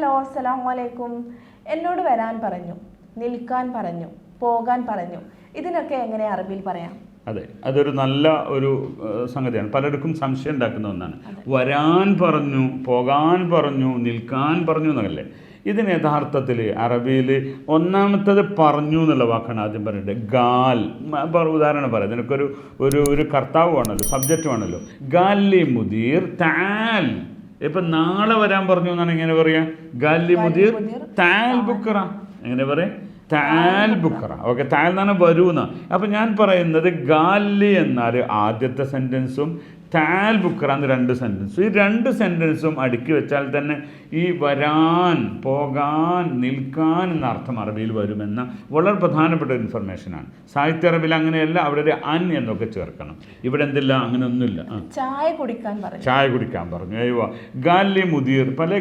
Hello അസ്സലാം വലൈക്കും എന്നോട് വരാൻ പറഞ്ഞു നിൽക്കാൻ പറഞ്ഞു പോകാൻ പറഞ്ഞു. ഇതിനൊക്കെ എങ്ങനെ അറബിയിൽ പറയാം? അതെ അതൊരു നല്ല ഒരു സംഗതിയാണ്. പലർക്കും സംശയം ഉണ്ടാക്കുന്ന ഒന്നാണ്. വരാൻ പറഞ്ഞു പോകാൻ പറഞ്ഞു നിൽക്കാൻ പറഞ്ഞു എന്നല്ലേ ഇതിന് യഥാർത്ഥത്തിൽ അറബിയിൽ ഒന്നാമത്തത് പറഞ്ഞു എന്നുള്ള വാക്കാണ് ആദ്യം പറയുന്നത് ഗാൽ ഉദാഹരണം പറയാം. ഇതിനൊക്കെ ഒരു ഒരു കർത്താവ് ആണല്ലോ സബ്ജക്റ്റ് ആണല്ലോ. ഗാലി മുദീർ താൽ. ഇപ്പൊ നാളെ വരാൻ പറഞ്ഞു എന്നാണ് എങ്ങനെ പറയാ? ഗാലി മുദീർ മുദീർ താൽ ബുക്കറ. എങ്ങനെ പറയാം? താൽ ബുക്കറ ഓക്കെ താൽ എന്നാണ് വരൂന്ന. അപ്പം ഞാൻ പറയുന്നത് ഗാലി എന്നാൽ ആദ്യത്തെ സെന്റൻസും താൽ ബുക്കറ എന്ന് രണ്ട് സെന്റൻസും ഈ രണ്ട് സെന്റൻസും അടുക്കി വെച്ചാൽ തന്നെ ഈ വരാൻ പോകാൻ നിൽക്കാൻ എന്ന അർത്ഥം അറബിയിൽ വരുമെന്ന വളരെ പ്രധാനപ്പെട്ട ഒരു ഇൻഫർമേഷനാണ് സാഹിത്യ അറബിയിൽ അങ്ങനെയല്ല അവിടെ ഒരു അൻ എന്നൊക്കെ ചേർക്കണം. ഇവിടെ എന്തില്ല? അങ്ങനെ ഒന്നുമില്ല ചായ കുടിക്കാൻ പറഞ്ഞു. ചായ കുടിക്കാൻ പറഞ്ഞു. അയ്യോ ഗാലി മുദീർ പല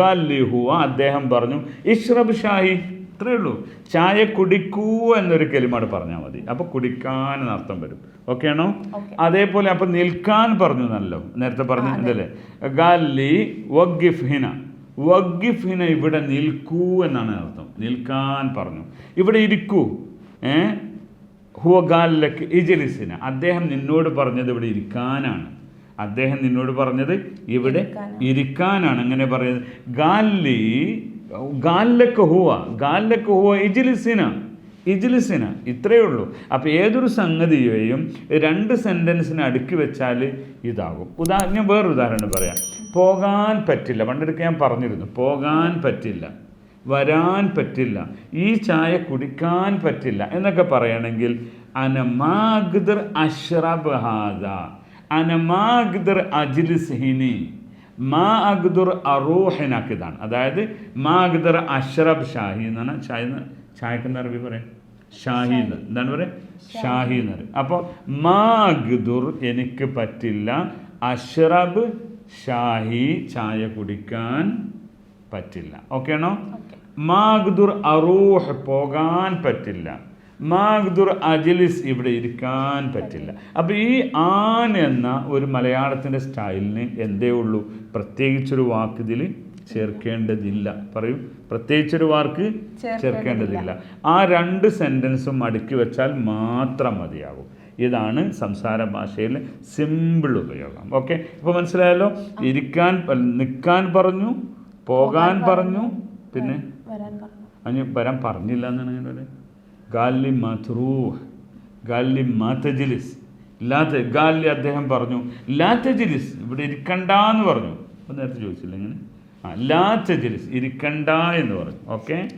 ഗാലി ഹുവ അദ്ദേഹം പറഞ്ഞു ഇഷ്റബ് ഷാഹി ഇത്രയേ ഉള്ളൂ. ചായ കുടിക്കൂ എന്നൊരു കെലിമാട് പറഞ്ഞാൽ മതി. അപ്പോൾ കുടിക്കാൻ അർത്ഥം വരും. ഓക്കെ ആണോ? അതേപോലെ അപ്പോൾ നിൽക്കാൻ പറഞ്ഞു നല്ലോ നേരത്തെ പറഞ്ഞു ഇതല്ലേ ഗാലി ഇവിടെ നിൽക്കൂ എന്നാണ് അർത്ഥം. നിൽക്കാൻ പറഞ്ഞു. ഇവിടെ ഇരിക്കൂ. ഏ? ഹുവഗാലിലേക്ക് ഇജലിസിന്. അദ്ദേഹം നിന്നോട് പറഞ്ഞത് ഇവിടെ ഇരിക്കാനാണ്. അദ്ദേഹം നിന്നോട് പറഞ്ഞത് ഇവിടെ ഇരിക്കാനാണ്. ഇരിക്കാനാണ്. അങ്ങനെ പറയുന്നത്? ഗാലി ഗാലിലൊക്കെ ഹൂവ. ഗാലിലൊക്കെ ഹൂവ ഇജിലിസിന. ഇജിലിസിന. ഇത്രയേ ഉള്ളൂ. അപ്പോൾ ഏതൊരു സംഗതിയെയും രണ്ട് സെന്റൻസിന് അടുക്കി വെച്ചാൽ ഇതാകും. ഉദാഹരണം ഞാൻ വേറൊരു ഉദാഹരണം പറയാം. പോകാൻ പറ്റില്ല. പണ്ടെടുക്ക ഞാൻ പറഞ്ഞിരുന്നു. പോകാൻ പറ്റില്ല. വരാൻ പറ്റില്ല. ഈ ചായ കുടിക്കാൻ പറ്റില്ല. എന്നൊക്കെ പറയണമെങ്കിൽ അനമാഗ്ദർ അഷ്റബ് അനമാഗ്ദർ അജിലിസ് ഹിനി. മാ അഗ്ദുർ അറൂഹിനാക്ക് ഇതാണ് അതായത് മാ അഗ്ദർ അഷ്റബ് ഷാഹി എന്നാണ് ചായ ചായക്ക് എന്താ അറബി പറയാം? ഷാഹി എന്ന്. എന്താണ് പറയുക ഷാഹി എന്ന് പറയും. അപ്പോൾ മാ അഗ്ദുർ എനിക്ക് പറ്റില്ല. അഷ്റബ് ഷാഹി ചായ കുടിക്കാൻ പറ്റില്ല. ഓക്കെ ആണോ? മാഗ്ദുർ അറൂഹ് പോകാൻ പറ്റില്ല. മാഗ്ദുർ അജിലിസ് ഇവിടെ ഇരിക്കാൻ പറ്റില്ല. അപ്പോൾ ഈ ആൻ എന്ന ഒരു മലയാളത്തിന്റെ സ്റ്റൈലിന് എന്തേ ഉള്ളൂ? പ്രത്യേകിച്ചൊരു വാക്ക് ഇതിൽ ചേർക്കേണ്ടതില്ല. പറയും. പ്രത്യേകിച്ചൊരു വാക്ക് ചേർക്കേണ്ടതില്ല. ആ രണ്ട് സെന്റൻസും അടുക്കി വെച്ചാൽ മാത്രം മതിയാകും ഇതാണ് സംസാര ഭാഷയിലെ സിമ്പിൾ ഉപയോഗം. ഓക്കെ? ഇപ്പോൾ മനസ്സിലായല്ലോ? ഇരിക്കാൻ നിൽക്കാൻ പറഞ്ഞു പോകാൻ പറഞ്ഞു പിന്നെ അതിന് വരാൻ പറഞ്ഞില്ല എന്നാണ് ഞാൻ പറയുന്നത് ഗാലി മത്രൂഹ് ഗാലി മാത്തജിലിസ്. ലാത്ത ഗാലി അദ്ദേഹം പറഞ്ഞു ലാത്തജിലിസ് ഇവിടെ ഇരിക്കണ്ടെന്ന് പറഞ്ഞു. അപ്പോൾ നേരത്തെ ചോദിച്ചില്ല ഇങ്ങനെ? ആ ലാത്തജിലിസ് ഇരിക്കണ്ട എന്ന് പറഞ്ഞു. ഓക്കെ?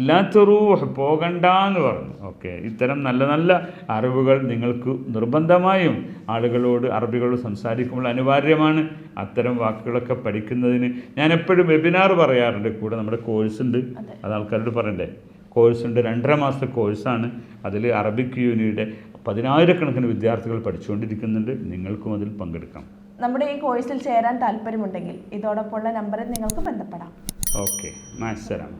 ലാത്തറൂഹ് പോകണ്ട എന്ന് പറഞ്ഞു. ഓക്കെ? ഇത്തരം നല്ല നല്ല അറിവുകൾ നിങ്ങൾക്ക് നിർബന്ധമായും ആളുകളോട് അറബികളോട് സംസാരിക്കുമ്പോൾ അനിവാര്യമാണ് അത്തരം വാക്കുകളൊക്കെ പഠിക്കുന്നതിന്. ഞാൻ എപ്പോഴും വെബിനാർ പറയാറുണ്ട്. കൂടെ നമ്മുടെ കോഴ്സ് ഉണ്ട്. അത് ആൾക്കാരോട് പറയണ്ടേ? കോഴ്സ് ഉണ്ട് രണ്ടര മാസത്തെ കോഴ്സാണ്. അതിൽ അറബിക് യൂണിയുടെ പതിനായിരക്കണക്കിന് വിദ്യാർത്ഥികൾ പഠിച്ചുകൊണ്ടിരിക്കുന്നുണ്ട്. നിങ്ങൾക്കും അതിൽ പങ്കെടുക്കാം. നമ്മുടെ ഈ കോഴ്സിൽ ചേരാൻ താല്പര്യമുണ്ടെങ്കിൽ ഇതോടൊപ്പമുള്ള നമ്പറിൽ നിങ്ങൾക്ക് ബന്ധപ്പെടാം. ഓക്കെ. മാസരാം